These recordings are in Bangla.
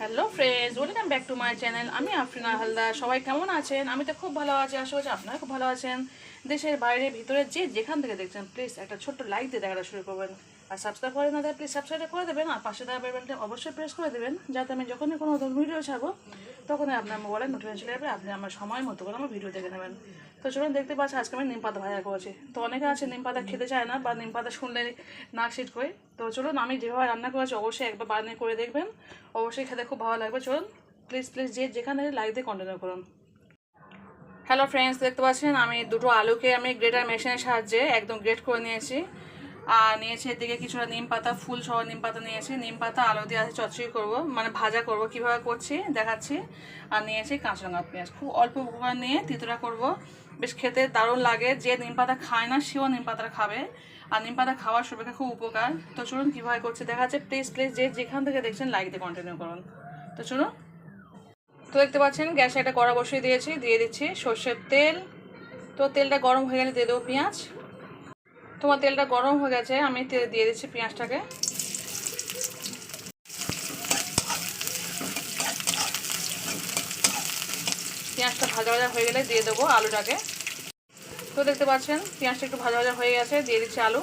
Hello friends welcome back to my channel আমি আফরিনা হালদার। সবাই কেমন আছেন? আমি তো খুব ভালো আছি। আশা করছি আপনারা খুব ভালো আছেন। দেশের বাইরে, ভিতরে যে যেখান থেকে দেখছেন প্লিজ একটা ছোট্ট লাইক দিয়ে দেখাটা শুরু করবেন। আর সাবস্ক্রাইব করে না প্লিজ সাবস্ক্রাইব করে দেবেন। আর পাশে দেওয়া বেলটা অবশ্যই প্রেস করে দেবেন। যাতে আমি যখনই কোনো ভিডিও ছাড়বো তখনই আপনার মোবাইলে নোটিফিকেশন চলে যাবে, আপনি আমার সময় মতো করে আমার ভিডিও দেখে নেবেন। তো চলুন দেখতে পাচ্ছি আজকে আমি নিম পাতা ভাজা করেছি। তো অনেকে আছে নিম পাতা খেতে চায় না বা নিম পাতা শুনলে নাক সিট করে। তো চলুন আমি যেভাবে রান্না করেছি অবশ্যই একবার বানিয়ে করে দেখবেন। অবশ্যই খেতে খুব ভালো লাগবে। চলুন প্লিজ প্লিজ যে যেখানে লাইক দিয়ে কন্টিনিউ করুন। হ্যালো ফ্রেন্ডস দেখতে পাচ্ছেন আমি দুটো আলুকে আমি গ্রেটার মেশিনের সাহায্যে একদম গ্রেট করে নিয়েছি। আর নিয়েছি এদিকে কিছুটা নিম পাতা, ফুল সহ নিম পাতা নিয়েছি। নিম পাতা, আলু দিয়ে আছে চচ্চড়ি করব মানে ভাজা করব। কীভাবে করছি দেখাচ্ছি। আর নিয়েছি কাঁচা লঙ্কা পেঁয়াজ। খুব অল্প উপকরণ নিয়ে তিতরা করব। বেশ খেতে দারুণ লাগে। যে নিম পাতা খায় না, সেও নিম পাতাটা খাবে। আর নিম পাতা খাওয়ার শরীরকে খুব উপকার। তো চলুন কীভাবে করছে দেখা যাচ্ছে প্লিজ প্লিজ যে যেখান থেকে দেখছেন লাইক দিয়ে কন্টিনিউ করুন। তো চলুন। তো দেখতে পাচ্ছেন, গ্যাসে একটা কড়া বসিয়ে দিয়েছি, দিয়ে দিচ্ছি সর্ষের তেল। তো তেলটা গরম হয়ে গেলে দিয়ে দেবো পেঁয়াজ। তোমার তেলটা গরম হয়ে গেছে, আমি তেল দিয়ে দিচ্ছি পেঁয়াজটাকে। পেঁয়াজটা ভাজা ভাজা হয়ে গেলে দিয়ে দেবো আলুটাকে। তো দেখতে পাচ্ছেন, পেঁয়াজটা একটু ভাজা ভাজা হয়ে গেছে, দিয়ে দিচ্ছি আলু।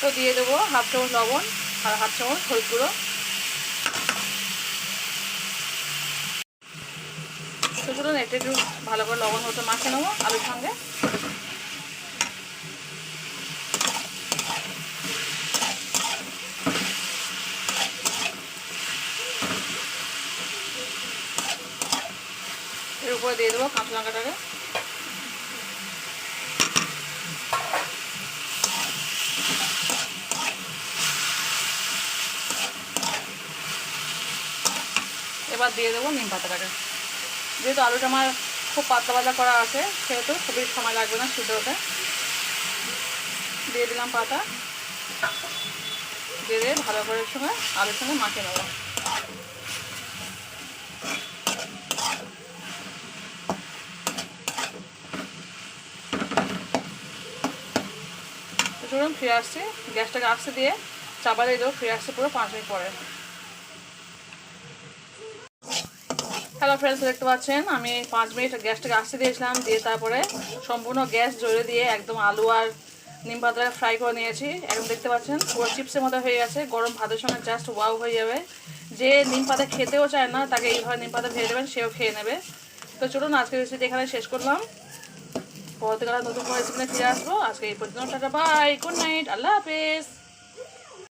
তো দিয়ে দেবো হাফ চামচ লবণ আর হাফ চামচ হলুদ গুঁড়ো। তো চলুন একটু ভালো করে লবণ হতো মাখিয়ে নেব আলুর সঙ্গে। উপরে দিয়ে দেবো কাঁচা লঙ্কাটাকে। এবার দিয়ে দেবো নিম পাতাটাকে। যেহেতু আলুটা আমার খুব পাতলা পাতলা করা আছে, সেহেতু খুবই সময় লাগবে না সিদ্ধ হতে। দিয়ে দিলাম পাতা। দিয়ে দিয়ে ভালো করে সঙ্গে আলুর সঙ্গে মাখিয়ে নেব। চলুন, ফিরে আসছি। গ্যাসটাকে আসতে দিয়ে চাপা দিয়ে দেবো ফিরে আসছে পুরো পাঁচ মিনিট পরে। হ্যালো ফ্রেন্ডস দেখতে পাচ্ছেন? আমি পাঁচ মিনিট গ্যাসটাকে আসতে দিয়েছিলাম, দিয়ে তারপরে সম্পূর্ণ গ্যাস জড়ে দিয়ে একদম আলু আর নিম পাতাটা ফ্রাই করে নিয়েছি। এখন দেখতে পাচ্ছেন, পুরো চিপসের মতো হয়ে গেছে। গরম ভাতের সঙ্গে জাস্ট ওয়াও হয়ে যাবে। যে নিম পাতা খেতেও চায় না, তাকে এইভাবে নিম পাতা ভেজে দেবেন, সেও খেয়ে নেবে। তো চলুন, আজকের রেসিপি এখানে শেষ করলাম। পরবর্তীকালে নতুন করে ফিরে আসব। আজকে এই পর্যন্ত টাটা বাই গুড নাইট আল্লাহ হাফেজ।